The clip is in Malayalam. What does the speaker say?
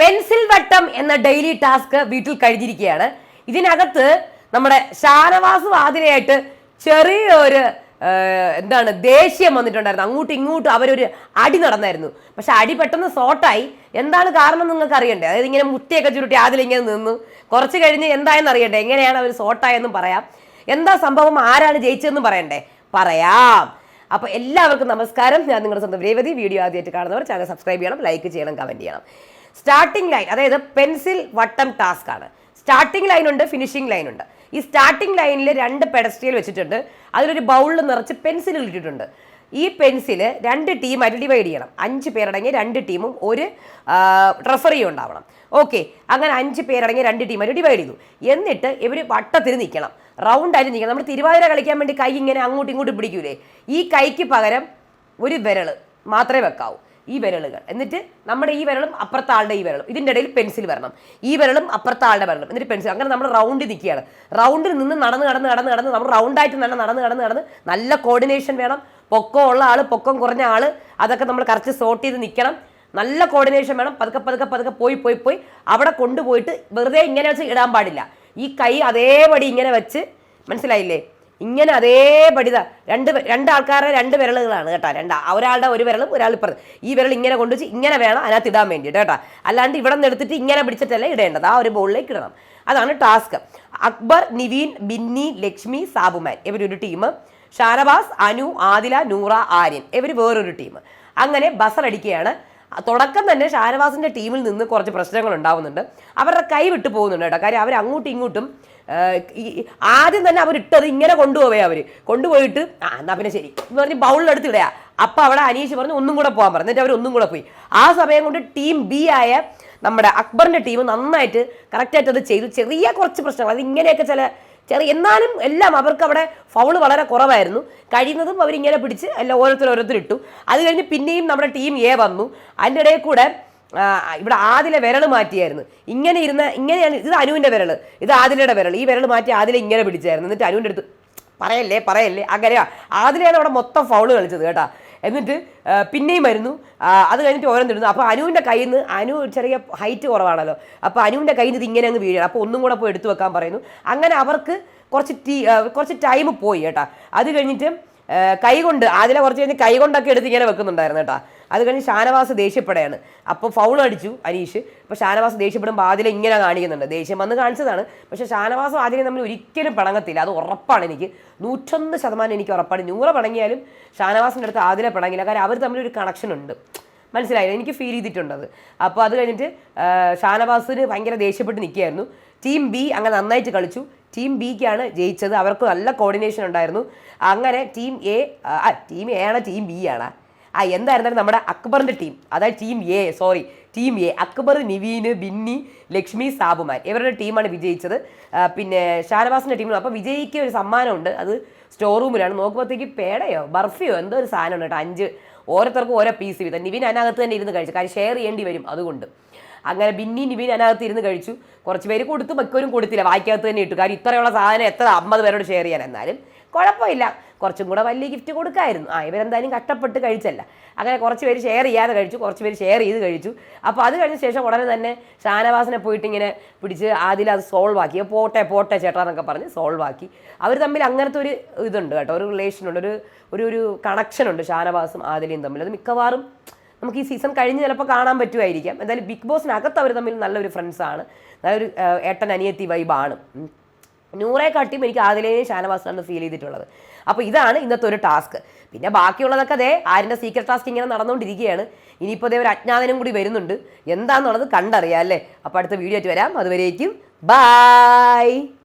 പെൻസിൽ വട്ടം എന്ന ഡെയിലി ടാസ്ക് വീട്ടിൽ കഴിഞ്ഞിരിക്കുകയാണ്. ഇതിനകത്ത് നമ്മുടെ ഷാനവാസ് വാതിലയായിട്ട് ചെറിയൊരു എന്താണ് ദേഷ്യം വന്നിട്ടുണ്ടായിരുന്നു. അങ്ങോട്ടും ഇങ്ങോട്ടും അവരൊരു അടി നടന്നായിരുന്നു. പക്ഷെ അടി പെട്ടെന്ന് സോട്ടായി എന്താണ് കാരണം നിങ്ങൾക്ക് അറിയണ്ടേ? അതായത് ഇങ്ങനെ മുട്ടിയൊക്കെ ചുരുട്ടി ആദിലിങ്ങനെ നിന്നു. കുറച്ച് കഴിഞ്ഞ് എന്തായെന്ന് അറിയണ്ടേ? എങ്ങനെയാണ് അവർ സോട്ടായെന്നും പറയാം. എന്താ സംഭവം? ആരാണ് ജയിച്ചതെന്നും പറയണ്ടേ? പറയാം. അപ്പൊ എല്ലാവർക്കും നമസ്കാരം. ഞാൻ നിങ്ങളുടെ സ്വന്തം രേവതി വീഡിയോ ആദ്യമായിട്ട് കാണുന്നവർ ചാനൽ സബ്സ്ക്രൈബ് ചെയ്യണം ലൈക്ക് ചെയ്യണം കമന്റ് ചെയ്യണം. സ്റ്റാർട്ടിംഗ് ലൈൻ അതായത് പെൻസിൽ വട്ടം ടാസ്ക് ആണ്. സ്റ്റാർട്ടിംഗ് ഉണ്ട് ഫിനിഷിംഗ് ലൈൻ ഉണ്ട്. ഈ സ്റ്റാർട്ടിംഗ് ലൈനിൽ രണ്ട് പെഡസ്ട്രിയൽ വെച്ചിട്ടുണ്ട്. അതിലൊരു ബൗളിൽ നിറച്ച് പെൻസിലുകൾ ഇട്ടിട്ടുണ്ട്. ഈ പെൻസിൽ രണ്ട് ടീമായിട്ട് ഡിവൈഡ് ചെയ്യണം. അഞ്ച് പേരടങ്ങിയ രണ്ട് ടീമും ഒരു റെഫറിയും ഉണ്ടാവണം. ഓക്കെ അങ്ങനെ അഞ്ച് പേരടങ്ങിയ രണ്ട് ടീമായിട്ട് ഡിവൈഡ് ചെയ്തു. എന്നിട്ട് ഇവർ വട്ടത്തിന് നിൽക്കണം. റൗണ്ടായിട്ട് നിൽക്കണം. നമ്മൾ തിരുവാതിര കളിക്കാൻ വേണ്ടി കൈ ഇങ്ങനെ അങ്ങോട്ടും ഇങ്ങോട്ടും പിടിക്കൂലേ? ഈ കൈക്ക് പകരം ഒരു വിരൽ മാത്രമേ വെക്കാവൂ. ഈ വിരലുകൾ. എന്നിട്ട് നമ്മുടെ ഈ വിരലും അപ്പുറത്തെ ആളുടെ ഈ വിരലും. ഇതിന്റെ ഇടയിൽ പെൻസിൽ വരണം. ഈ വിരലും അപ്പുറത്തെ ആളുടെ വിരലും. എന്നിട്ട് പെൻസിൽ അങ്ങനെ നമ്മൾ റൗണ്ടിൽ നിൽക്കുകയാണ്. റൗണ്ടിൽ നിന്ന് നടന്ന് നടന്ന് നടന്ന് നടന്ന് നമ്മൾ റൗണ്ടായിട്ട് തന്നെ നടന്ന് നടന്ന് നടന്ന് നല്ല കോർഡിനേഷൻ വേണം. പൊക്കം ഉള്ള ആൾ പൊക്കം കുറഞ്ഞ ആൾ അതൊക്കെ നമ്മൾ കറക്റ്റ് സോർട്ട് ചെയ്ത് നിൽക്കണം. നല്ല കോർഡിനേഷൻ വേണം. പതുക്കെ പതുക്കെ പതുക്കെ പോയി പോയി പോയി. അവിടെ കൊണ്ടുപോയിട്ട് വെറുതെ ഇങ്ങനെ വെച്ച് ഇടാൻ പാടില്ല. ഈ കൈ അതേപടി ഇങ്ങനെ വെച്ച് മനസ്സിലായില്ലേ? ഇങ്ങനെ അതേപടി ദാ രണ്ട് രണ്ടാൾക്കാരുടെ രണ്ട് രണ്ട് വിരലുകളാണ് കേട്ടോ. രണ്ട് ഒരാളുടെ ഒരു വിരലും ഒരാൾ ഇപ്പുറത്ത്. ഈ വിരൽ ഇങ്ങനെ കൊണ്ടുവച്ച് ഇങ്ങനെ വേണം അതിനകത്ത് ഇടാൻ വേണ്ടിയിട്ട് കേട്ടോ. അല്ലാണ്ട് ഇവിടെ നിന്ന് എടുത്തിട്ട് ഇങ്ങനെ പിടിച്ചിട്ടല്ല ഇടേണ്ടത്. ആ ഒരു ബോളിലേക്ക് ഇടണം. അതാണ് ടാസ്ക്. അക്ബർ നിവീൻ ബിന്നി ലക്ഷ്മി സാബുമാൻ. ഇവരൊരു ടീം. ഷാനവാസ് അനു ആദില നൂറ ആര്യൻ. ഇവർ വേറൊരു ടീം. അങ്ങനെ ബസർ അടിക്കുകയാണ്. തുടക്കം തന്നെ ഷാനവാസിന്റെ ടീമിൽ നിന്ന് കുറച്ച് പ്രശ്നങ്ങൾ ഉണ്ടാവുന്നുണ്ട്. അവരുടെ കൈ വിട്ടു പോകുന്നുണ്ട് കേട്ടോ. കാര്യം അവർ അങ്ങോട്ടും ഇങ്ങോട്ടും ഈ- ആദ്യം തന്നെ അവരിട്ടത് ഇങ്ങനെ കൊണ്ടുപോവേ അവർ കൊണ്ടുപോയിട്ട് ആ എന്നാ പിന്നെ ശരി. എന്ന് പറഞ്ഞ് ബൗളിലെടുത്ത് ഇടയാ. അപ്പം അവിടെ അനീഷ് പറഞ്ഞു ഒന്നും കൂടെ പോകാൻ പറഞ്ഞു. എന്നിട്ട് അവർ ഒന്നും കൂടെ പോയി. ആ സമയം കൊണ്ട് ടീം ബി ആയ നമ്മുടെ അക്ബറിന്റെ ടീം നന്നായിട്ട് കറക്റ്റായിട്ട് അത് ചെയ്തു. ചെറിയ കുറച്ച് പ്രശ്നങ്ങൾ. അത് ഇങ്ങനെയൊക്കെ ചില ചെറിയ എന്നാലും എല്ലാം അവർക്ക് അവിടെ ഫൗൾ വളരെ കുറവായിരുന്നു. കഴിയുന്നതും അവരിങ്ങനെ പിടിച്ച് എല്ലാം ഓരോരുത്തർ ഓരോരുത്തർ ഇട്ടു അത് കഴിഞ്ഞ് പിന്നെയും നമ്മുടെ ടീം എ വന്നു. അതിന്റെ ഇടയിൽ കൂടെ ഇവിടെ ആദിലെ വിരൽ മാറ്റിയായിരുന്നു. ഇങ്ങനെ ഇരുന്ന ഇങ്ങനെയാണ് ഇത് അനുവിന്റെ വിരൽ ഇത് ആദിലയുടെ വിരൽ ഈ വിരൽ മാറ്റി ആദിലെ ഇങ്ങനെ പിടിച്ചായിരുന്നു. എന്നിട്ട് അനുവിന്റെ അടുത്ത് പറയല്ലേ പറയല്ലേ അങ്ങനെയാ ആദിലെയാണ് അവിടെ മൊത്തം ഫൗൾ കളിച്ചത് കേട്ടാ. എന്നിട്ട് പിന്നെയും വരുന്നു. അത് കഴിഞ്ഞിട്ട് ഓരോന്നിടുന്നു അപ്പോൾ അനുവിന്റെ കയ്യിൽ നിന്ന് അനു ചെറിയ ഹൈറ്റ് കുറവാണല്ലോ. അപ്പോൾ അനുവിന്റെ കയ്യിൽ നിന്ന് ഇങ്ങനെ അങ്ങ് വീഴുക അപ്പോൾ ഒന്നും കൂടെ പോയി എടുത്തു വെക്കാൻ പറയുന്നു. അങ്ങനെ അവർക്ക് കുറച്ച് ടീ കുറച്ച് ടൈം പോയി കേട്ടാ. അത് കഴിഞ്ഞിട്ട് കൈ കൊണ്ട് ആദില കുറച്ച് കഴിഞ്ഞ് കൈ കൊണ്ടൊക്കെ എടുത്ത് ഇങ്ങനെ വെക്കുന്നുണ്ടായിരുന്നു കേട്ടാ. അത് കഴിഞ്ഞ് ഷാനവാസ് ദേഷ്യപ്പെടുകയാണ് അപ്പോൾ ഫൗൾ അടിച്ചു അനീഷ്. അപ്പോൾ ഷാനവാസ് ദേഷ്യപ്പെടുമ്പോൾ ആദില ഇങ്ങനെ കാണിക്കുന്നുണ്ട്. ദേഷ്യം വന്ന് കാണിച്ചതാണ്. പക്ഷേ ഷാനവാസ് ആദ്യം നമ്മൾ ഒരിക്കലും പിണങ്ങത്തില്ല അത് ഉറപ്പാണ് എനിക്ക്. നൂറ്റൊന്ന് ശതമാനം എനിക്ക് ഉറപ്പാണ്. നൂറ് പിണങ്ങിയാലും ഷാനവാസിന്റെ അടുത്ത് ആദില പിണങ്ങില്ല കാരണം അവർ തമ്മിൽ ഒരു കണക്ഷൻ ഉണ്ട്. മനസ്സിലായില്ല? എനിക്ക് ഫീൽ ചെയ്തിട്ടുണ്ടത്. അപ്പോൾ അത് കഴിഞ്ഞിട്ട് ഷാനവാസിന് ഭയങ്കര ദേഷ്യപ്പെട്ട് നിൽക്കുകയായിരുന്നു. ടീം ബി അങ്ങനെ നന്നായിട്ട് കളിച്ചു. ടീം ബിക്കാണ് ജയിച്ചത്. അവർക്ക് നല്ല കോർഡിനേഷൻ ഉണ്ടായിരുന്നു. അങ്ങനെ ടീം എ ടീം എ ആണ് ടീം ബി ആണ്. ആ എന്തായിരുന്നാലും നമ്മുടെ അക്ബറിന്റെ ടീം അതായത് team A sorry team A Akbar Niveen Binny Lakshmi Sabumon ഇവരുടെ ടീമാണ് വിജയിച്ചത്. പിന്നെ ഷാനവാസിന്റെ ടീമിൽ അപ്പോൾ വിജയിക്ക് ഒരു സമ്മാനമുണ്ട്. അത് സ്റ്റോർ റൂമിലാണ് നോക്കുമ്പോഴത്തേക്ക് പേടയോ ബർഫിയോ എന്തോ ഒരു സാധനമുണ്ട് കേട്ടോ. അഞ്ച് ഓരോരുത്തർക്കും ഓരോ പീസ് വീതം. നിവിൻ അതിനകത്ത് തന്നെ ഇരുന്ന് കഴിച്ചു. കാര്യം ഷെയർ ചെയ്യേണ്ടി വരും അതുകൊണ്ട്. അങ്ങനെ ബിന്നി നിവിൻ അതിനകത്ത് ഇരുന്ന് കഴിച്ചു. കുറച്ച് പേര് കൊടുത്തു മിക്കവരും കൊടുത്തില്ല. വായിക്കകത്ത് തന്നെ ഇട്ടു. കാര്യം ഇത്രയുള്ള സാധനം എത്ര അമ്പത് പേരോട് ഷെയർ ചെയ്യാൻ എന്നാലും കുഴപ്പമില്ല. കുറച്ചും കൂടെ വലിയ ഗിഫ്റ്റ് കൊടുക്കായിരുന്നു. ആ ഇവരെന്തായാലും കഷ്ടപ്പെട്ട് കഴിച്ചല്ല. അങ്ങനെ കുറച്ച് പേര് ഷെയർ ചെയ്യാതെ കഴിച്ചു കുറച്ച് പേര് ഷെയർ ചെയ്ത് കഴിച്ചു. അപ്പോൾ അത് കഴിഞ്ഞ ശേഷം ഉടനെ തന്നെ ഷാനവാസിനെ പോയിട്ട് ഇങ്ങനെ പിടിച്ച് ആദ്യം അത് സോൾവ് ആക്കി. പോട്ടെ പോട്ടെ ചേട്ടാ എന്നൊക്കെ പറഞ്ഞ് സോൾവ് ആക്കി. അവർ തമ്മിൽ അങ്ങനത്തെ ഒരു ഇതുണ്ട് കേട്ടോ. ഒരു റിലേഷൻ ഉണ്ട്. ഒരു ഒരു ഒരു കണക്ഷനുണ്ട് ഷാനവാസും ആദിലയും തമ്മിൽ. അത് മിക്കവാറും നമുക്ക് ഈ സീസൺ കഴിഞ്ഞ് ചിലപ്പോൾ കാണാൻ പറ്റുമായിരിക്കാം. എന്തായാലും ബിഗ് ബോസിനകത്ത് അവർ തമ്മിൽ നല്ലൊരു ഫ്രണ്ട്സാണ് നല്ലൊരു ഏട്ടൻ അനിയത്തി വൈബാണ് ഉം. നൂറെ കാട്ടിയും എനിക്ക് ആദിലേയും ഷാനവാസാണ് ഫീൽ ചെയ്തിട്ടുള്ളത്. അപ്പോൾ ഇതാണ് ഇന്നത്തെ ഒരു ടാസ്ക് പിന്നെ ബാക്കിയുള്ളതൊക്കെ അതേ ആരിന്റെ സീക്രട്ട് ടാസ്ക് ഇങ്ങനെ നടന്നുകൊണ്ടിരിക്കുകയാണ്. ഇനിയിപ്പോൾ ഒരു അജ്ഞാതനും കൂടി വരുന്നുണ്ട്. എന്താണെന്നുള്ളത് കണ്ടറിയാം അല്ലേ? അപ്പോൾ അടുത്ത വീഡിയോ ആയിട്ട് വരാം. അതുവരേക്കും ബായ്